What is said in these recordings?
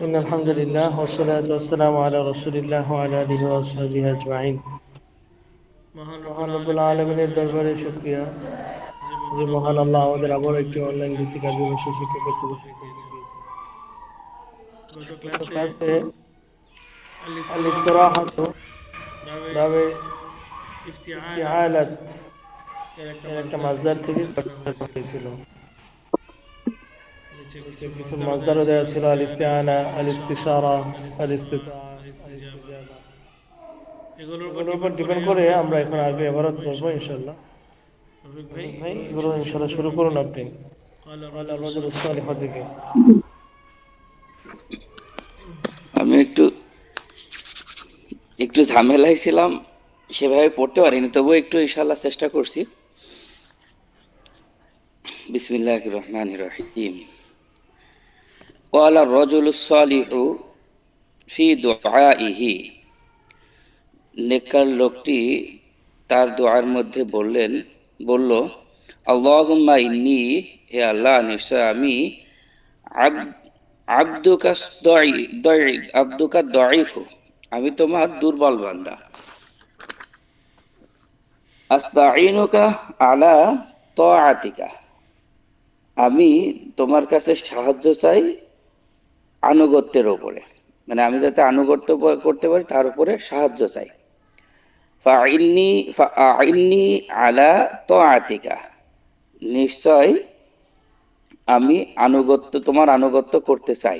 إن الحمد لله والصلاة والسلام على رسول الله وعلى آله وأصحابه أجمعين মহান রব্বুল আলমিনের দরবারে শুক্রিয়া যে মহান আল্লাহ আমাদের আবার একটি অনলাইন ভিত্তিক আদিবাসী শিক্ষা করতে গত ক্লাসে আল ইস্তরাহাত বাবে ইফতিআলাত এর একটা মাজদার থেকে কথা হয়েছিল নিচে কিছু মজদারও দেওয়া ছিল আল আল ইস্তিসারা আল উপর ডিপেন্ড করে আমরা এখন আগে বসবো ইনশাল্লাহ আমি একটু একটু ঝামেলায় ছিলাম সেভাবে পড়তে পারিনি তবুও একটু ইশাল্লাহ চেষ্টা করছি। বিসমিল্লাহ রহমান রহিম। قال الرجل الصالح في دعائه নেকার লোকটি তার দোয়ার মধ্যে বললেন বলল আল্লাহুম্মা ইন্নি হে আল্লাহ নিশ্চয় আমি আব- আব্দুকা দই- দই- আব্দুকা দইফু আমি তোমার দুর্বল বান্দা আস্তাইনুকা আলা তাআতিকা আমি তোমার কাছে সাহায্য চাই আনুগত্যের উপরে। মানে আমি যাতে আনুগত্য করতে পারি তার উপরে সাহায্য চাই। ফাইন্নি আলা তাআতিকা নিশ্চয় আমি আনুগত্য তোমার আনুগত্য করতে চাই।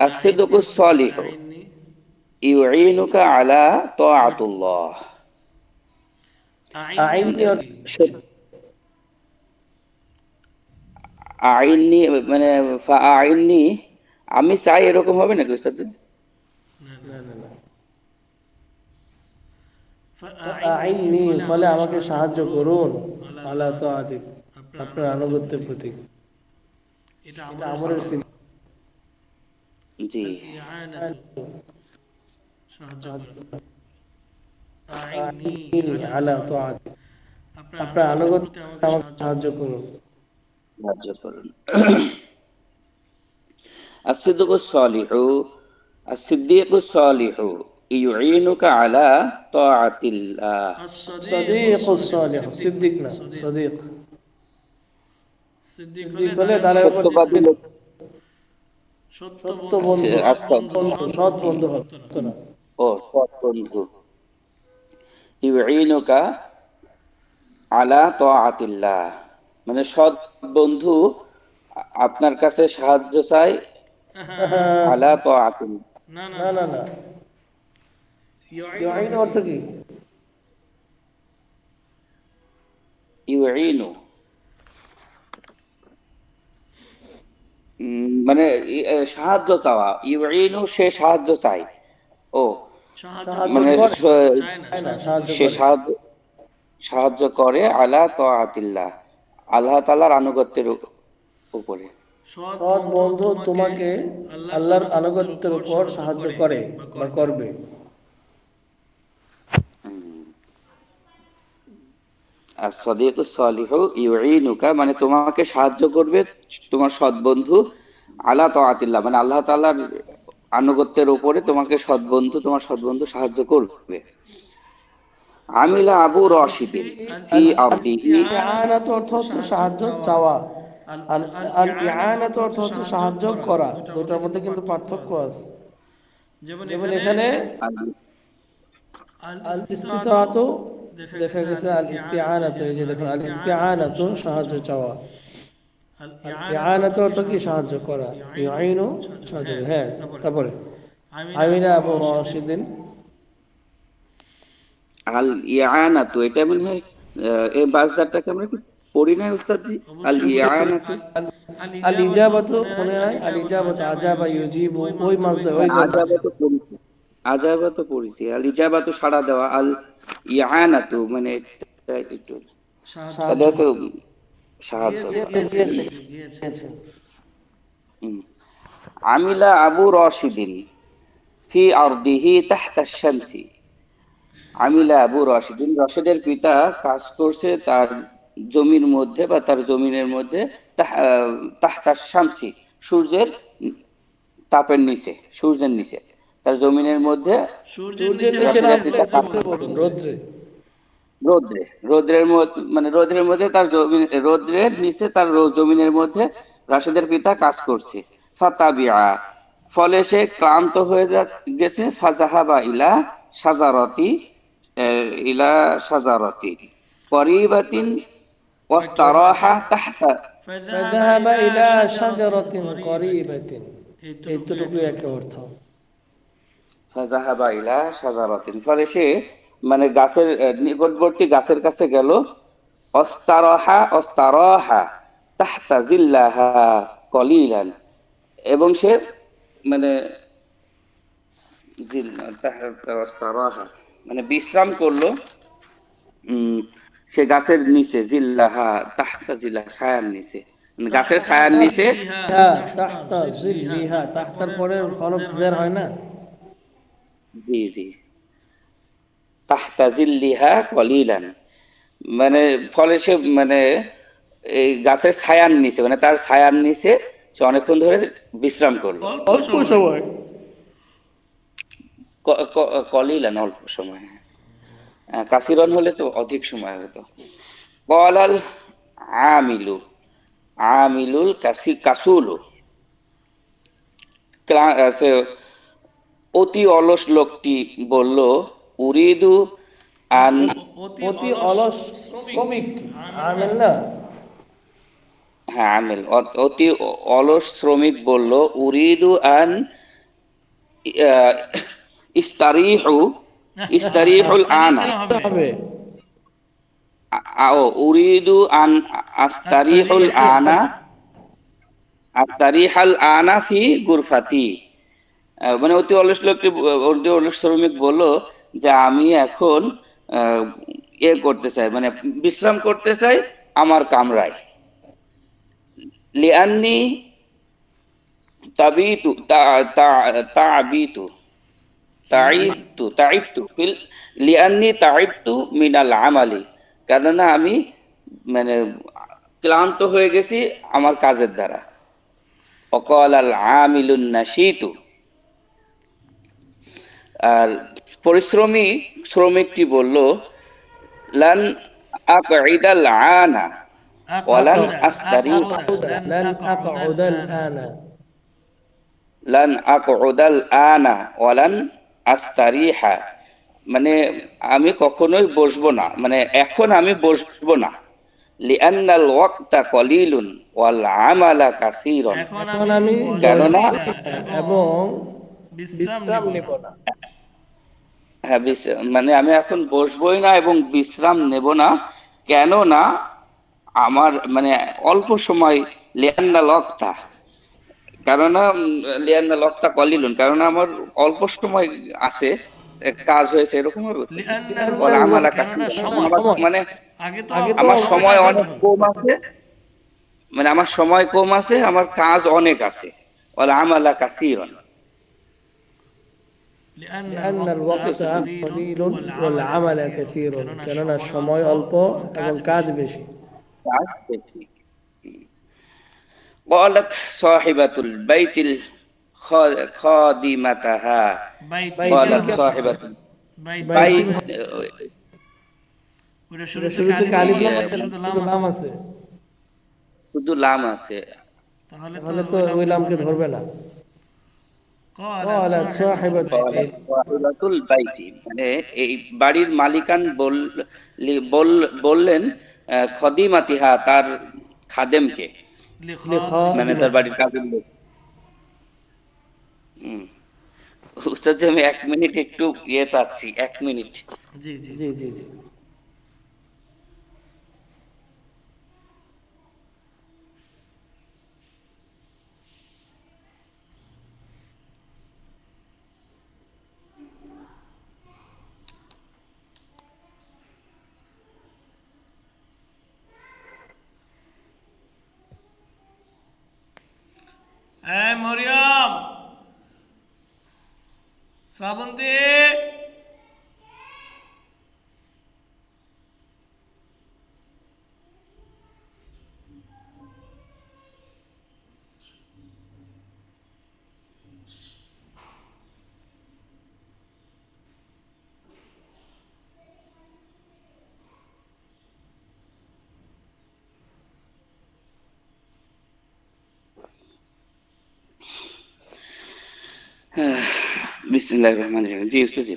আসিদুকু সলিহ। ইউইনুকা আলা তাআতুল্লাহ আইনি আইনি মানে আইনি আমি চাই এরকম হবে নাকি উস্তাদ না না না। আইনি ফলে আমাকে সাহায্য করুন। আল্লাহ তো আদিক আপনার আনুগত্যের প্রতি এটা আমরের জি। আলা তো আদিক আপনার আনুগত্য আমাকে সাহায্য করুন। সাহায্য করুন। সৎ বন্ধু মানে সৎ বন্ধু আপনার কাছে সাহায্য চায় আলা না না না অর্থ কি? ইউইনু মানে সাহায্য চাওয়া। ইউইনু সে সাহায্য চাই ও। মানে স- সাহায্য সে সাহায্য সাহায্য করে আলা তাআতিল্লাহ। আল্লাহ তাআলার আনুগত্যের উপরে। সৎ বন্ধু তোমাকে আল্লাহর আনুগত্যের উপর সাহায্য করে বা করবে। আর সদিকুস সলিহু ইউইনুকা মানে তোমাকে সাহায্য করবে তোমার সৎ বন্ধু আলা তাআতিল্লাহ মানে আল্লাহ তাআলার আনুগত্যের উপরে তোমাকে সৎ বন্ধু তোমার সৎ বন্ধু সাহায্য করবে। আমিলা আবু রশিদিন ফি আরদিহি ইআনাত অর্থ সাহায্য চাওয়া। আল ইআনাত অর্থ হচ্ছে সাহায্য করা। দুটার মধ্যে কিন্তু পার্থক্য আছে। যেমন এখানে আল ইস্তিতাআত দেখা গেছে আল ইস্তিআনাত এই যে দেখুন আল ইস্তিআনাত সাহায্য চাওয়া। আল ইআনাত অর্থ কি সাহায্য করা। ইউআইনু সাহায্য হ্যাঁ তারপরে। আমিনা আবু রাশিদিন। আল ইয়ানাতু এটা মনে হয় এই বাজদারটাকে আমরা কি পড়ি না উস্তাদজি আল ইয়ানাতু আল ইজাবাতু মনে হয় আল ইজাবাত আজাবা ইউজিবু ওই মাসদার ওই আজাবাতু পড়েছি। আজাবাতু পড়েছি আল ইজাবাতু সাড়া দেওয়া আল ইয়ানাতু মানে একটু এটা সাহায্য। আমিলা আবু রশিদিন ফি আরদিহি তাহতা শামসি। আমিলা আবু রশিদিন রশিদের পিতা কাজ করছে তার জমির মধ্যে বা তার জমিনের মধ্যে তাহ- আহ, তাহতা শামসি সূর্যের তাপের নিচে সূর্যের নিচে। তার জমিনের মধ্যে রৌদ্রে রোদ্রের মানে রোদ্রের মধ্যে তার রোদ্রের নিচে তার জমিনের মধ্যে রাশেদের পিতা কাজ করছে। ফাতাবিয়া ফলে সে ক্লান্ত হয়ে গেছে। ফাজাহাবা ইলা সাজারতি ইলা সাজারতি। করিবাতিন ওয়াস্তারাহা তাহতা فذهب إلى شجرة قريبة এইটুকু একটা অর্থ ফাজাহাবা ইলা সাজারাতিন ফলে সে মানে গাছের আহ, নিকটবর্তী গাছের কাছে গেল অস্তারহা অস্তারহা তাহতা জিল্লাহা কলিলান এবং সে মানে জিল্লা- তাহতা অস্তারহা মানে বিশ্রাম করলো উম, সে গাছের নিচে জিল্লাহা তাহতা জিল্লাহ ছায়ার নিচে। মানে গাছের ছায়ার নিচে? হ্যাঁ তাহতা জিল্লিহা তাহতার পরে হরফ জের হয় না? জি জি। তাহতা জিল্লিহা কলিলান। মানে ফলে সে মানে এই গাছের ছায়ার নিচে মানে তার ছায়ার নিচে সে অনেকক্ষণ ধরে বিশ্রাম করল। অল্প সময়। কলিলান অল্প সময় আহ, কাসিরন হলে তো অধিক সময় হতো। কলাল আমিলু আমিলুল কাসি কাসুলু। অতি অলস লোকটি বলল উরিদু আন অতি অলস শ্রমিকটি। আমেল। না? হ্যাঁ আমিল। অতি অলস শ্রমিক বলল উরিদু আন আহ, ইস্তারিহু ইস্তারিহুল আনা উরিদু আন আস্তারিহুল আনা আস্তারিহাল আনা ফি গুরফাতি মানে অতি অলস লোকটি অতি অলস শ্রমিক বলল যে আমি এখন এ করতে চাই মানে বিশ্রাম করতে চাই আমার কামরায়। লিআন্নি তাবিতু তা তা তাবিতু। তাইবতু তাইবতু লিয়ান্নি তাইবতু মিনাল আমালি। কেননা আমি মানে ক্লান্ত হয়ে গেছি আমার কাজের দ্বারা। অকল আল আমিলুন আর পরিশ্রমী শ্রমিকটি বলল লান আনা ওয়ালান আস্তারিক লান আকউদাল আনা। লান আনা ওয়ালান আস্তারিহা। মানে আমি কখনোই বসবো না। মানে এখন আমি বসবো না। লিআন্নাল ওয়াক্তা কলিলুন ওয়াল আমালা কাসীরুন। এখন আমি কেননা এবং বিশ্রাম নেব না। হ্যাঁ মানে আমি এখন বসবোই না এবং বিশ্রাম নেব না। কেননা আমার মানে অল্প সময় লিয়ান্না লক্তা কেননা উম, লিয়ান্না লক্তা কলিলুন কেননা আমার অল্প সময় আছে এ, কাজ হয়েছে এরকম হবে লিআন্নাল বলে ওয়াক্ত, আমালা কেননা কাসীরুন। সময়- আমার মানে আগে তো আগে তো আমার সময় সময় থাকবে অনেক তখন। কম আছে মানে আমার সময় কম আছে আমার কাজ অনেক আছে বলে আমালা কাসীরুন لأن لأن الوقت قليل والعمل كثير কেননা সময় অল্প এবং কাজ বেশি قالت صاحبة البيت الخ- خادمتها বাইত قالت صاحبة বাইত البيت ওটা শুরু শুরু থেকে আলিফ লাম থেকে শুধু লাম শুধু লাম আছে। আছে শুধু লাম আছে তাহলে তাহলে তো তো ওই লামকে ধরবে না قالت صاحبة قالت صاحبة البيت মানে এই বাড়ির মালিকান বল- লি- বল- বললেন আহ, খদিমাতিহা তার খাদেমকে লিখা- মানে তার বাড়ির কাজের লোক। হুম। উস্তাদ আমি এক মিনিট একটু ইয়ে চাচ্ছি এক মিনিট। জি। জি জি জি জি এই মরিয়ম শ্রাবন্তী বিসমুল্লাহ রহমান রহিম। জি উস্তাদ জি।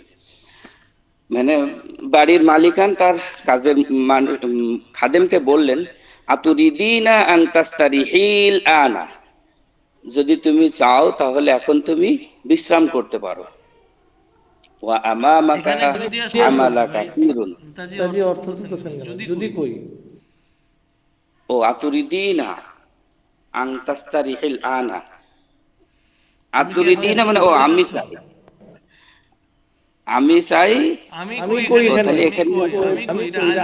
মানে বাড়ির মালিকান তার কাজের মান- খাদেমকে বললেন আতুরিদিনা আন তাস্তারিহিল আনা। যদি তুমি চাও তাহলে এখন তুমি বিশ্রাম করতে পারো। ওয়া আমামাকা এখানে যদি আসে- আমালা কাসীরুন নেতাজি কাজী অর্থ? যদি কই? ও আতুরিদিনা আন তাস্তারিহিল আনা। আতুরিদিনা মানে ও আমি চাই আমি চাই আমি আমি কই কই এখানে?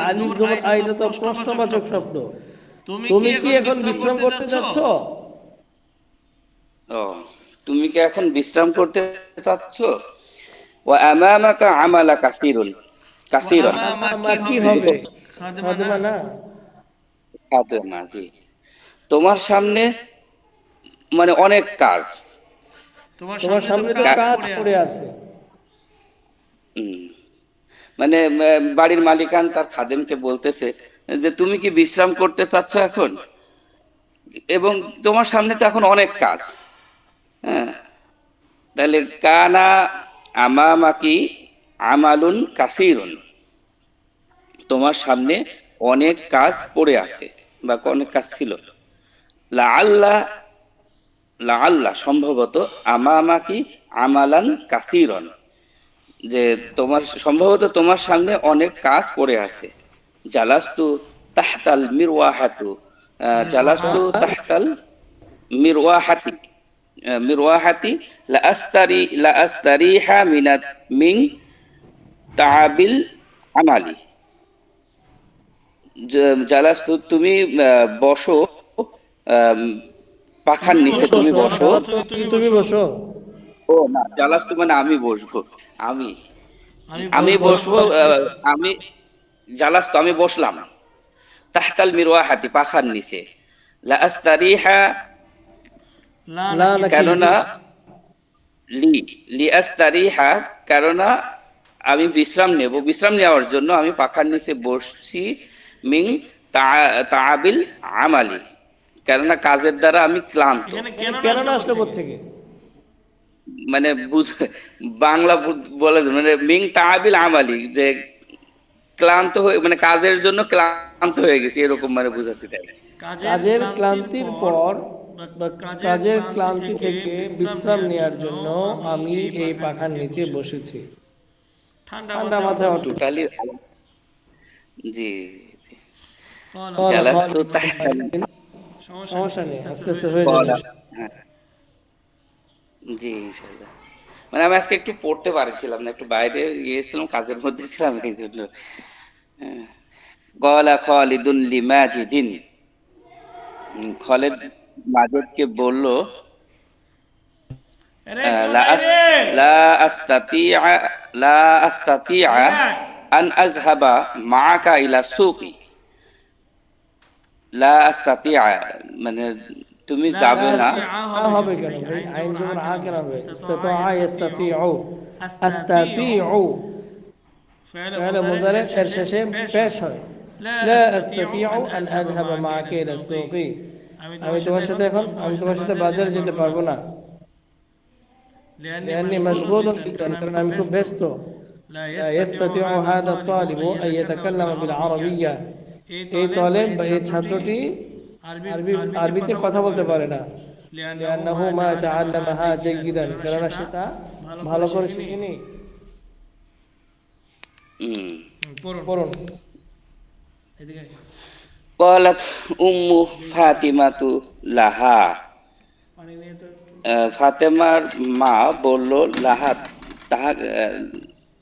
আমি কই? এটা তো প্রশ্নবাচক শব্দ। তুমি কি এখন বিশ্রাম করতে যাচ্ছ? ও তুমি কি এখন বিশ্রাম করতে ওয়া আমামাকা আমালা কাসীরুন। কাসীরুন। কি হবে? খাদেমা না? খাদেমা জি। তোমার সামনে মানে অনেক কাজ। তোমার সামনে তো কাজ পড়ে আছে। হুম। মানে বাড়ির মালিকান তার খাদেমকে বলতেছে যে তুমি কি বিশ্রাম করতে চাচ্ছ এখন? এবং তোমার সামনে তো এখন অনেক কাজ। হ্যাঁ। তাহলে কানা আমামাকি আমালুন কাসিরুন। তোমার সামনে অনেক কাজ পড়ে আছে বা অনেক কাজ ছিল। লা আল্লাহ আল্লাহ সম্ভবত আমামাকি আমালান কাসিরন। যে তোমার সম্ভবত তোমার সামনে অনেক কাজ পড়ে আছে। জালাস্তু তাহতাল মিরওয়াহাতু জালাস্তু তাহতাল মিরওয়াহাতি মিরওয়াহাতি লা আস্তারি লা আস্তারিহা মিনাত মিন তাআবিল আমালি। জালাস্তু তুমি বসো আম, পাখার নিচে তুমি বসো। তুমি তুমি বসো। ও না জালাস্তু মানে আমি বসবো আমি। আমি বসবো আমি জালাস্তু আমি বসলাম। তাহতাল মিরওয়াহাতি পাখার নিচে। লা আস্তারিহা লা না কেননা লি লি আস্তারিহা কেননা আমি বিশ্রাম নেব। বিশ্রাম নেওয়ার জন্য আমি পাখার নিচে বসছি মিং তা- তাআবিল আমালি। কেননা কাজের দ্বারা আমি ক্লান্ত আসলো থেকে মানে বাংলা বলে মানে মিং তাআবিল আমালি যে ক্লান্ত হয়ে মানে কাজের জন্য ক্লান্ত হয়ে গেছি এরকম মানে বুঝাচ্ছি তাই কাজের ক্লান্তির পর কাজের ক্লান্তি থেকে বিশ্রাম নেওয়ার জন্য আমি এই পাখার নিচে বসেছি ঠান্ডা ঠান্ডা মাথায় টোটালি জি জি। সমস্যা নেই আস্তে আস্তে হয়ে যাবে। হ্যাঁ। জি ইনশাআল্লাহ মানে আমি আজকে একটু পড়তে পারছিলাম না একটু বাইরে গিয়েছিলাম কাজের মধ্যে ছিলাম এই জন্য। হ্যাঁ। কলা খালিদুন লিমাজিদিন। খালিদ মাজেদকে বলল লা লা আস্তাতিআ লা আস্তাতিআ আন আযহাবা মাআকা ইলা সুকি। লা আস্তাতিআ মানে তুমি লা যাবে না আস্তাতিআ আ হবে কেন ভাই আইন যেমন আ কেন হবে ইস্তাতাআ ইস্তাতিউ আস্তাতিউ فعل فعل مضارع এর শেষে পেশ হয় লা আস্তাতিউ আন আযহাবা মা'আকা ইলা সুকি আমি তোমার সাথে এখন আমি তোমার সাথে বাজারে যেতে পারবো না لأني مشغول جدا কারণ আমি খুব ব্যস্ত لا لا يستطيع هذا الطالب أن يتكلم بالعربية এই তলেব বা এই ছাত্রটি আরবি আরবিতে কথা বলতে পারে না لأنه ما تعلمها جيدا কেননা সেটা ভালো করে শিখিনি হুম পড়ুন পড়ুন এদিকে قالت أم فاطمة লাহা পানি নিয়ে তো আহ, ফাতেমার মা বলল লাহা তাহা আহ,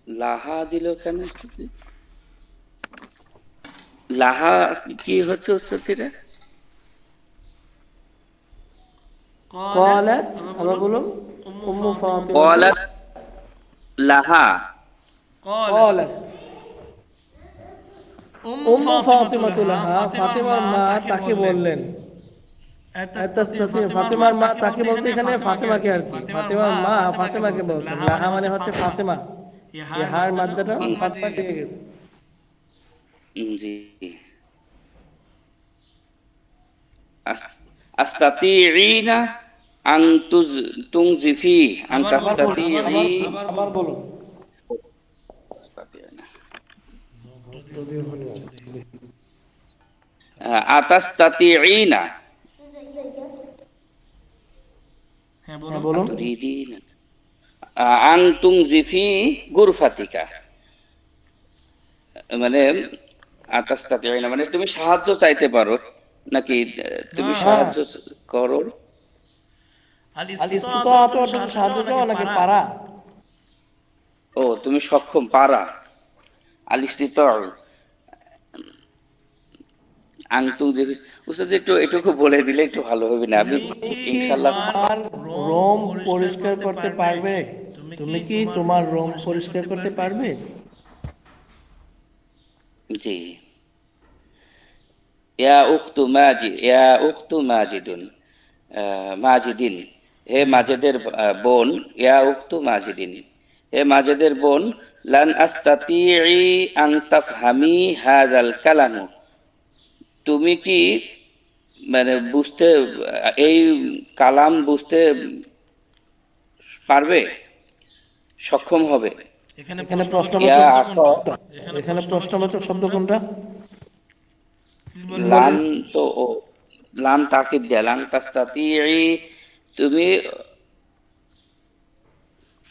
লাহা দিল কেন লাহা কি হচ্ছে উচ্চতিরা قالت আবার বলুন أم فاطمة قالت লাহা قالت أم فاطمة لها ফাতেমার মা তাকে বললেন তাস্তাতি- ফাতেমার মা তাকে বলতে এখানে ফাতেমাকে আর কি ফাতেমার মা ফাতেমাকে বলছেন লাহা মানে হচ্ছে ফাতেমা এই হার মাদ্দাটা ফাতেমা দিয়ে গেছে উম, জি আস- আস্তাতিঈনা আং তুজ তুংজিফি আং আবার বলুন, তাস্তাতিঈ আবার আবার বলুন আতাস্তাতিঈনা হ্যাঁ হ্যাঁ বলুন বলুন তুরিদিনা আং তুংজিফি গুরফাতিকা মানে আতাস্তাতিঈনা মানে তুমি সাহায্য চাইতে পারো নাকি তুমি হ্যাঁ। সাহায্য করো? সাহায্য নাকি পারা? ও তুমি সক্ষম পারা। আংতুং যে উস্তাদ একটু এটুকু বলে দিলে একটু ভালো হবে না। আমি ইনশাআল্লাহ তোমার রোম পরিষ্কার করতে পারবে? তুমি কি তোমার রোম পরিষ্কার করতে পারবে? জি। ইয়া উখতু মাজি, ইয়া উখতু মাজিদুন মাজিদিন। হে মাজেদের বোন, ইয়া উখতু মাজিদিন। হে মাজেদের বোন, লান আস্তাতিঈ আন তাফহামি হাযাল কালামু। তুমি কি মানে বুঝতে, এই কালাম বুঝতে পারবে? সক্ষম হবে? এখানে এখানে প্রশ্নবাচক এখানে প্রশ্নবাচক শব্দ কোনটা? লান তো লান তাকিদ দেয়া লান তুমি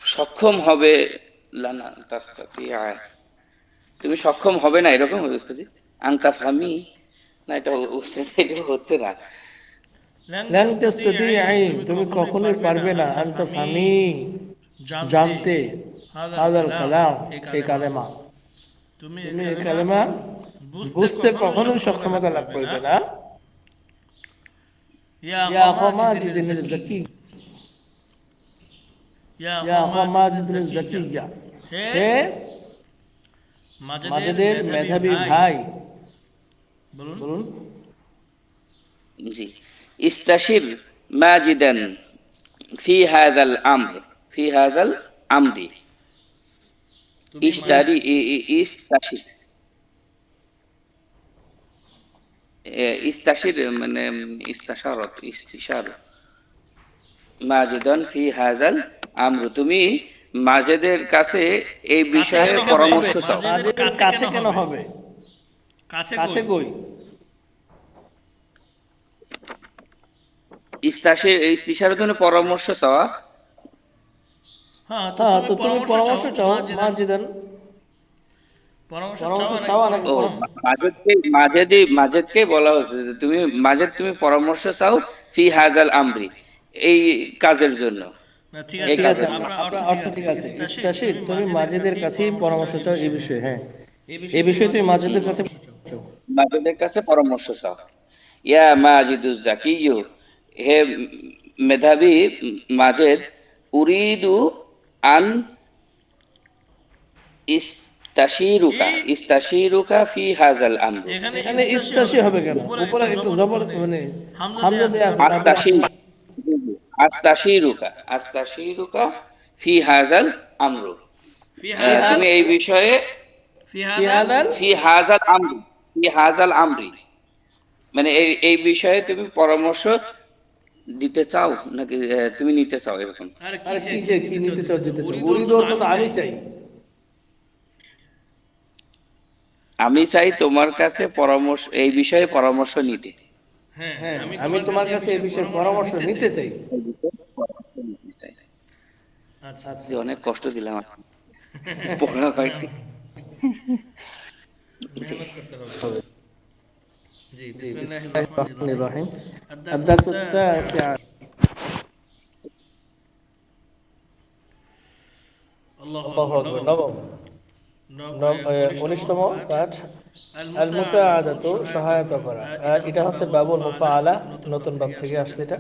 সক্ষম হবে লান তুমি সক্ষম হবে না এরকম হবে উস্তাদি? আংতা ফামি? না এটা উস্তাদি এটা হচ্ছে না। লান তুমি কখনোই পারবে না আনতা ফামি। জানতে। হাদাল কালাম এই কালেমা। তুমি এই কালেমা বুঝতে কখনোই সক্ষমতা লাভ করবে না। ইয়া ইয়া ইয়া হে মাঝেদের মেধাবী ভাই। বলুন। বলুন। জি। ইস্তাশির মাজিদান ফি হাযাল আমর ফি হাযাল আমরি। ইস্তারি ইস্তাশির ইস্তাশির মানে ইস্তাশারত ইস্তিশার মাজিদান ফি হাযাল আমর। তুমি মাজেদের কাছে এই বিষয়ে পরামর্শ চাও। কাছে কেন হবে? কাছে কাছে কই? কই? ইস্তাশির ইস্তিশারের জন্য পরামর্শ চাওয়া। হ্যাঁ হ্যাঁ তো তুমি পরামর্শ চাও মাজেদি মাজেদকে বলা হচ্ছে তুমি মাজেদ তুমি পরামর্শ চাও ফি হাজাল আমরি এই কাজের জন্য। ঠিক আছে কাজে। আপনার আপনার অর্থ ঠিক আছে। ইস্তাশির ইস্তাশির, তুমি মাজিদের কাছেই পরামর্শ চাও এই বিষয়ে। হ্যাঁ। এই বিষয়ে তুমি মাজিদের কাছে মাজেদের কাছে পরামর্শ চাও। ইয়া মাজিদুজ জাকিয়ু হে মেধাবী মাজেদ উরিদু আন ইস্তাশিরুকা ইস্তাশিরুকা ফি হাজাল আমরি। এখানে ইস্তাশি হবে কেন? উপরে একটু জবর মানে হামজা দিয়ে আছে। আস্তাশি আস্তাশিরুকা আস্তাশিরুকা ফি হাজাল আমরু। ফি আহ, হাযাল তুমি এই বিষয়ে ফি হাজাল আমরি ফি হাজাল আমরি। মানে এই এই বিষয়ে তুমি পরামর্শ দিতে চাও নাকি তুমি নিতে চাও এরকম? আরে কি কি যে কি নিতে চাও দিতে চাও। উরিদ তো আমি চাই। আমি চাই তোমার কাছে পরামর্শ এই বিষয়ে পরামর্শ নিতে। হ্যাঁ হ্যাঁ আমি তোমার কাছে এই বিষয়ে পরামর্শ নিতে চাই। আচ্ছা। অনেক কষ্ট দিলাম পড়া হয়নি। মেহনত করতে হবে। জি বিসমিল্লাহির الرحمن রহমানির রহিম الرحيم الدرس الدرس التاسع আল্লাহু الله আকবার أكبر নবম নব উনিশতম পাঠ আল মুসাআদাতু সহায়তা করা আর এটা হচ্ছে বাবুল মুফাআলা নতুন বাব থেকে আসছে এটা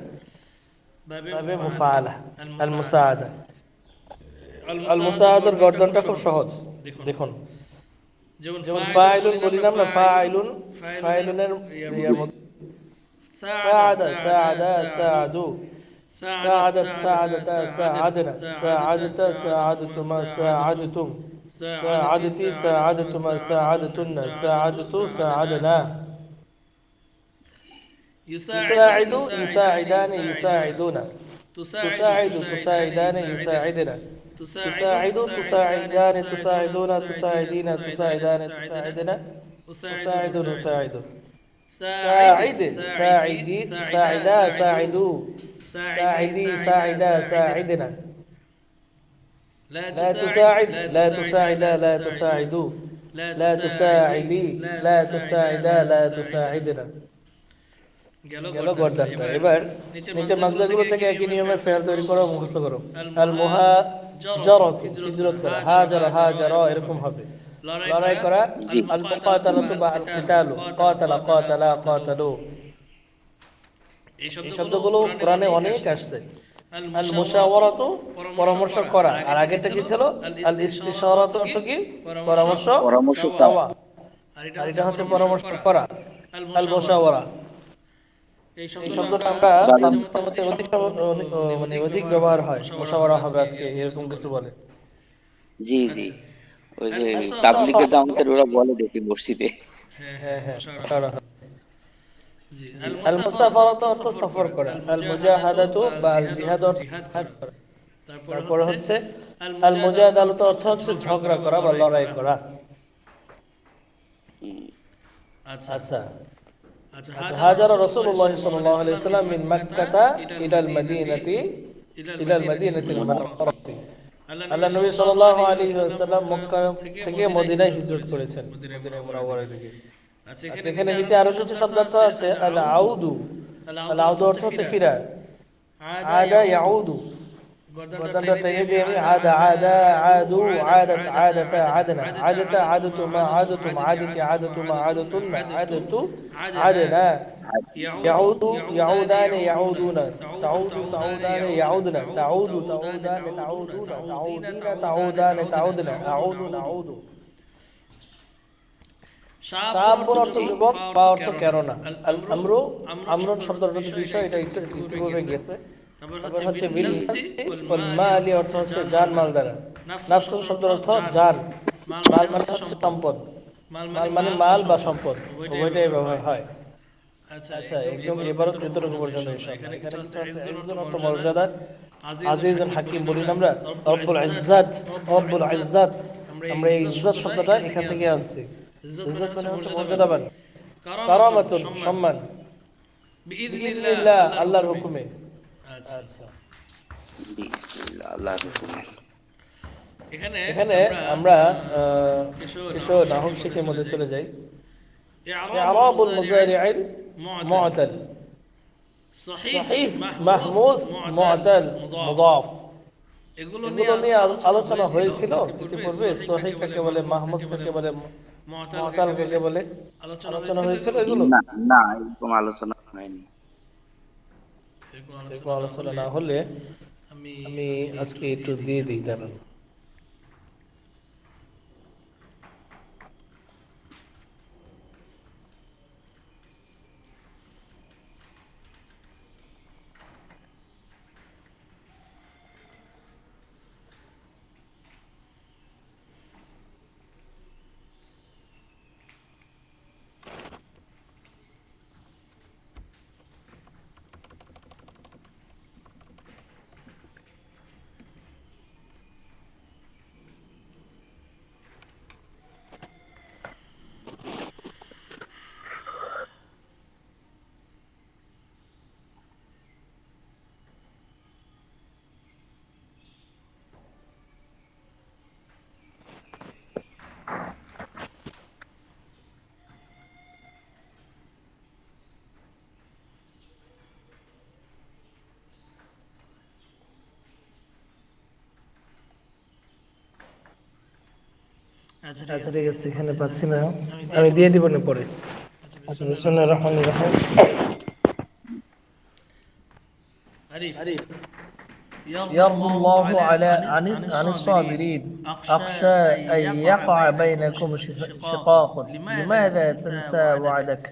বাবে মুফাআলা আল মুসাআদা আল মুসাআদার গর্দনটা খুব সহজ দেখুন যেমন যেমন ফাইলুন বলিলাম না ফাইলুন ফাইলুনের ইয়ার মধ্যে সাআদা সাআদা সাআদু ساعدت ساعدت ساعدنا ساعدت ساعدتما ساعدتم ساعدتي ساعدتما ساعدتن ساعدت ساعدنا يساعد يساعدان يساعدون تساعد تساعدان يساعدنا تساعد تساعدان تساعدون تساعدين تساعدان تساعدنا. تساعد نساعد ساعد ساعدي ساعدا ساعدوا ساعدي ساعدا ساعدنا لا تساعد لا تساعدا لا تساعدوا لا تساعدي لا تساعدا لا تساعدنا গেল গর্দানটা। এবার নিচের মাসদারগুলো থেকে একই নিয়মে ফেয়ার তৈরি করো মুখস্থ করো। আল মুহা জরত হিজরত করা। হা জরা হা জরা এরকম হবে। লড়াই করা। আল মুকাতালাতু বা আল কিতালু কাতালা কাতালা কাতালু এই শব্দগুলো কোরআনে অনেক আসছে। আল মুশাওয়ারাতু পরামর্শ করা। আর আগেরটা কি ছিল? আল ইস্তিশারাতু অর্থ কি? পরামর্শ পরামর্শ আর এটা হচ্ছে পরামর্শ করা। আল মুশাওয়ারা এই শব্দটা আমরা অধিক মানে অধিক ব্যবহার হয় মুশাওয়ারা হবে আজকে এরকম কিছু বলে। জি জি। ওই যে তাবলিগে জামাতের ওরা বলে দেখি মসজিদে। হ্যাঁ হ্যাঁ আল মুসাফারাতু অর্থ সফর করা আল মুজাহাদাতু বা আল জিহাদ অর্থ জিহাদ করা। তারপর হচ্ছে আল মুজাহাদাতু অর্থ হচ্ছে ঝগড়া করা বা লড়াই করা। আচ্ছা আচ্ছা। আচ্ছা। হাজার রাসূলুল্লাহ সাল্লাল্লাহু আলাইহি ওয়াসাল্লাম মিন মক্কাতা ইলাল মদিনাতি ইলাল মদিনাতিল মুনাওয়ারাতি আল্লাহ নবী সাল্লাল্লাহু আলাইহি ওয়াসাল্লাম মক্কা থেকে মদিনায় হিজরত করেছেন। মদিনায় মুনাওয়ারা থেকে। আচ্ছা আচ্ছা এখানে নিচে আরও কিছু শব্দার্থ আছে? আল আউদু আল আউদু অর্থ হচ্ছে ফিরা আদা ইয়াউদু। গর্দানটা টেনে দিয়ে আমি আদা আদা আদু আদাত আদাতা আদনা আদাতা আদাতু মা আদাতুম আদাতি আদাতু মা আদাতুন আদাতু আদনা يعود يعودان يعودون تعود تعودان يعودن تعود تعودان تعودون تعودين تعودان تعودن أعود نعود শাহাবুর অর্থ যুবক বা অর্থ কেরনা আল আমরু আমরুন শব্দের অর্থ বিষয় এটা একটু ইতিপূর্বে গেছে তারপর হচ্ছে মালি অর্থ হচ্ছে জান মাল দ্বারা। নাফসুল শব্দের অর্থ জান। মাল মানে হচ্ছে সম্পদ। মাল মানে মাল বা সম্পদ। উভয়টাই ব্যবহার হয়। আচ্ছা আচ্ছা একদম এবারও তৃতীয় পর্যন্ত মর্যাদা আজিজুল হাকিম বলি আমরা রব্বুল ইজ্জাত রব্বুল ইজ্জাত আমরা এই ইজ্জত শব্দটা এখান থেকে আনছি। ইজ্জত মানে হচ্ছে মর্যাদাবান। কারামাতুন সম্মান। বিইذنিল্লাহ আল্লাহর হুকুমে আচ্ছা আচ্ছা বিসমিল্লাহ আল্লাহর হুকুমে এখানে এখানে আমরা আহ, কিছু নাহব শিখের মধ্যে চলে যাই ইআরাবুল মুজারি'িল মু'তাল صحيح محموز معتل مضاف এগুলো এগুলো নিয়ে আলো- আলোচনা হয়েছিল ইতিপূর্বে সহি কাকে বলে মাহমুদ কাকে বলে মুআতাল কাকে বলে আলোচনা হয়েছিল এগুলো না না এরকম আলোচনা হয়নি এরকম আলোচনা না হলে আমি আমি আজকে একটু দিয়ে দিই দাঁড়ান। আচ্ছা আচ্ছা ঠিক আছে এখানে পাচ্ছি না আমি দিয়ে দিব না পরে আচ্ছা বিসমিল্লাহির রহমানির রহিম আরিফ يرضى الله على عن عن الصابرين أخشى أن يقع بينكم شف- شقاق لماذا تنسى وعدك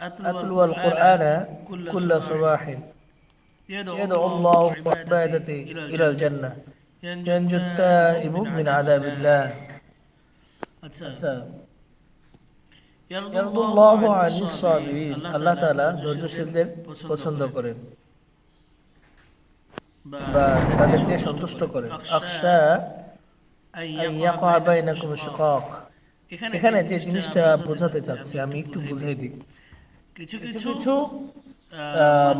أتلو القرآن كل صباح يدعو الله عبادتي إلى الجنة ينجو التائب من عذاب الله আল্লাহ তালা ধৈর্যশীলদের পছন্দ করেন বা তাদেরকে সন্তুষ্ট এখানে যে জিনিসটা বোঝাতে চাচ্ছি আমি একটু বুঝাই দিই। কিছু কিছু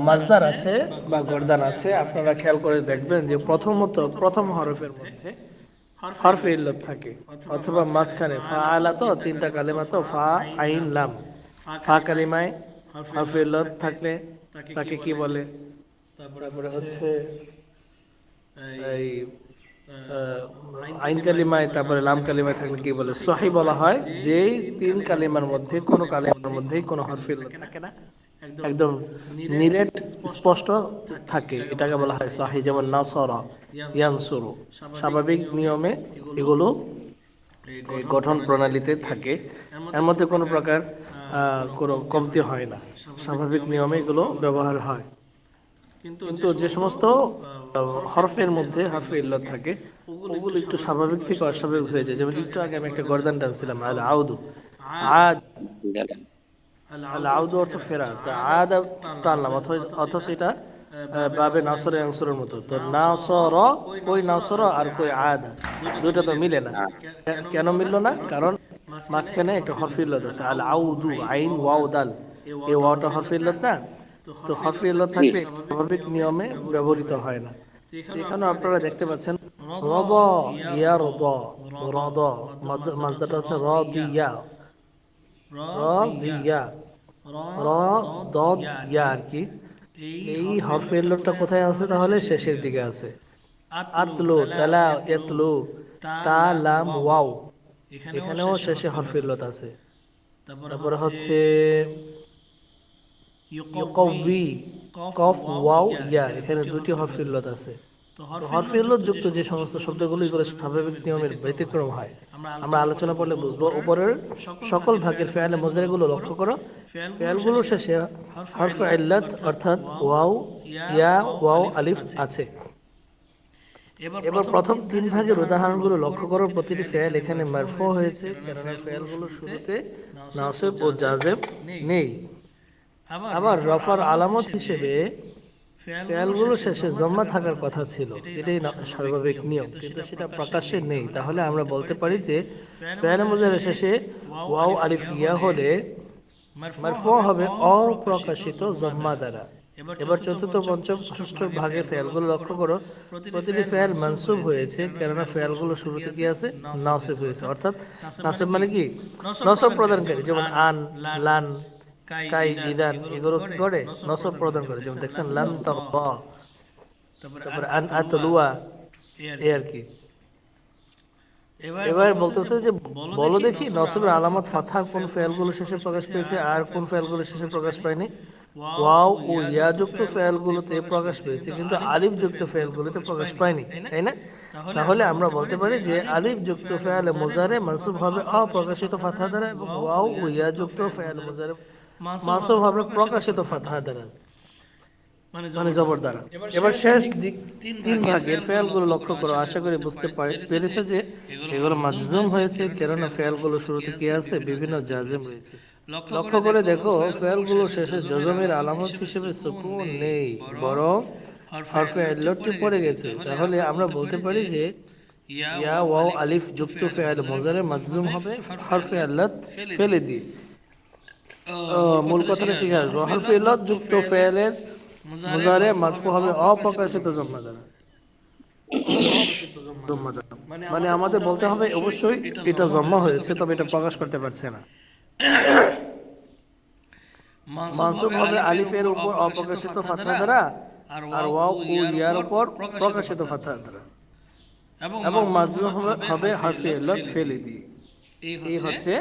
মাজদার আছে বা গর্দান আছে। আপনারা খেয়াল করে দেখবেন যে প্রথমত প্রথম হরফের মধ্যে হরফে ইল্লত থাকে। অথবা মাঝখানে ফা আলা তো, তিনটা কালেমা তো, ফা আইন লাম। ফা কালিমায় হরফে ইল্লত থাকলে তাকে কি বলে? তারপরে হচ্ছে এই আইন কালিমায়, তারপরে লাম কালিমায় থাকলে কি বলে? সহি বলা হয় যে তিন কালিমার মধ্যে কোন কালিমার মধ্যেই কোনো হরফে ইল্লত থাকে না। একদম নিরেট স্পষ্ট থাকে এটাকে বলা হয় সহি যেমন নাসরা ইয়ানসুরু। স্বাভাবিক নিয়মে এগুলো গঠন প্রণালীতে থাকে। এর মধ্যে কোনো প্রকার কোনো কমতি হয় না। স্বাভাবিক নিয়মে এগুলো ব্যবহার হয়। কিন্তু যে সমস্ত আহ, হরফের মধ্যে হরফে ইল্লত থাকে ওগুলো একটু স্বাভাবিক থেকে অস্বাভাবিক হয়ে যায়। যেমন একটু আগে আমি একটা গর্দান টানছিলাম আউদু আদ। আউদু অর্থ ফেরা। তা আদ টানলাম অথচ এটা বাবে নাসরে অংশরের মতো। তো নাসর কই নাসর আর কই আদ। দুইটা তো মিলে না। কেন মিললো না? কারণ মাঝখানে একটা হরফ ইল্লত আছে। আল আউদু আইন ওয়াও দাল। এই ওয়াওটা হরফ ইল্লত না? তো হরফ ইল্লত থাকলে স্বাভাবিক নিয়মে ব্যবহৃত হয়। না। এখানে আপনারা দেখতে পাচ্ছেন রদ ইয়া রদ রদ মাজদাটা হচ্ছে র দিয়া র দিয়া র দ ইয়া আর কি এই হরফে ইল্লতটা কোথায় আছে তাহলে শেষের দিকে আছে আতলু তালা ইয়াতলু তা লাম ওয়াও এখানেও শেষে হরফে ইল্লত আছে তারপরে হচ্ছে কফ ওয়াও ইয়া এখানে দুটি হরফে ইল্লত আছে যুক্ত যে সমস্ত শব্দগুলো এগুলো স্বাভাবিক নিয়মের ব্যতিক্রম হয় আমরা আলোচনা করলে বুঝব উপরের সকল ভাগের ফেয়ালে মজারিগুলো লক্ষ্য করো শেষে হরফে ইল্লত অর্থাৎ ওয়াও ইয়া ওয়াও আলিফ আছে। এবার প্রথম তিন ভাগের উদাহরণগুলো লক্ষ্য করো প্রতিটি ফেয়াল এখানে মারফু হয়েছে কেননা শুরুতে নাসিব ও জাজেব নেই। আবার রফার আলামত হিসেবে ফেয়ালগুলো শেষে জম্মা থাকার কথা ছিল। এটাই স্বাভাবিক নিয়ম। কিন্তু সেটা প্রকাশ্যে নেই। তাহলে আমরা বলতে পারি যে ফেয়াল মুজারের শেষে ওয়াও আলিফ ইয়া হলে মারফু হবে অপ্রকাশিত জম্মা দ্বারা। এবার চতুর্থ, পঞ্চম, ষষ্ঠ ভাগে ফেয়ালগুলো লক্ষ্য করো। প্রতিটি ফেয়াল মানসুব হয়েছে, কেননা ফেয়ালগুলো শুরুতে কি আছে? নাসিব হয়েছে। অর্থাৎ নাসিব মানে কি? নসব প্রদানকারী, যেমন আন, লান, কাই ইদান এগুলো কি করে? নসব প্রদান করে। যেমন দেখছেন, লান তারপর আন আতলুয়া এই আর কি। এবার বলতেছে যে বলো দেখি নসবের আলামত ফাথা কোন ফেলগুলো শেষে প্রকাশ পেয়েছে আর কোন ফেলগুলো শেষে প্রকাশ পায়নি? ওয়াও ও ইয়া যুক্ত ফেলগুলোতে প্রকাশ পেয়েছে। কিন্তু আলিফ যুক্ত ফেলগুলোতে প্রকাশ পায়নি তাই না? তাহলে আমরা বলতে পারি যে আলিফ যুক্ত ফেল মোজারে মানসুব হবে অপ্রকাশিত ফাথা দ্বারা এবং ওয়াও ও ইয়া যুক্ত ফেল মোজারে মানসুব হবে প্রকাশিত ফাথা দ্বারা মানে দ্বারা এবার শেষ দিক তিন ভাগের ফেলগুলো লক্ষ্য করো। আশা করি বুঝতে পারে- পেরেছ যে এগুলো মাজজুম হয়েছে কেননা ফেলগুলো শুরুতে কি আছে বিভিন্ন জাজেম রয়েছে। লক্ষ্য করে দেখো ফেলগুলো শেষে জজমের আলামত হিসেবে সুকুন নেই বরং হরফে পড়ে গেছে। তাহলে আমরা বলতে পারি যে ইয়া ওয়াও আলিফ যুক্ত ফেল মোজারে মাজজুম হবে। হরফে ইল্লত ফেলে দিয়ে মূল কথাটা শিখে আসব হরফে ইল্লত যুক্ত ফেলের মুজারে মারফু হবে অপ্রকাশিত জম্মা দ্বারা। মানে আমাদের বলতে হবে, অবশ্যই এটা জম্মা হয়েছে, তবে এটা প্রকাশ করতে পারছে না। মানসুব হবে আলিফের উপর অপ্রকাশিত ফাতহা দ্বারা আর ওয়াও ও ইয়ার উপর প্রকাশিত ফাতহা দ্বারা। এবং মাজরুম হবে হারফে ইল্লত ফেলে দিয়ে। এই হচ্ছে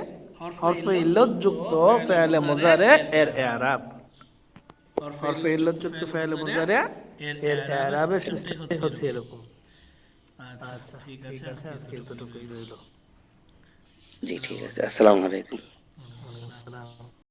হরফে ইল্লত যুক্ত ফেলে মুজারে এর ইআরাব হরফে যুক্ত ফেলে মুজারে এর ইআরাবের সিস্টেম হচ্ছে এরকম। আচ্ছা ঠিক আছে আজকে এতটুকুই রইল। জি ঠিক আছে আসসালামু আলাইকুম। আসসালাম।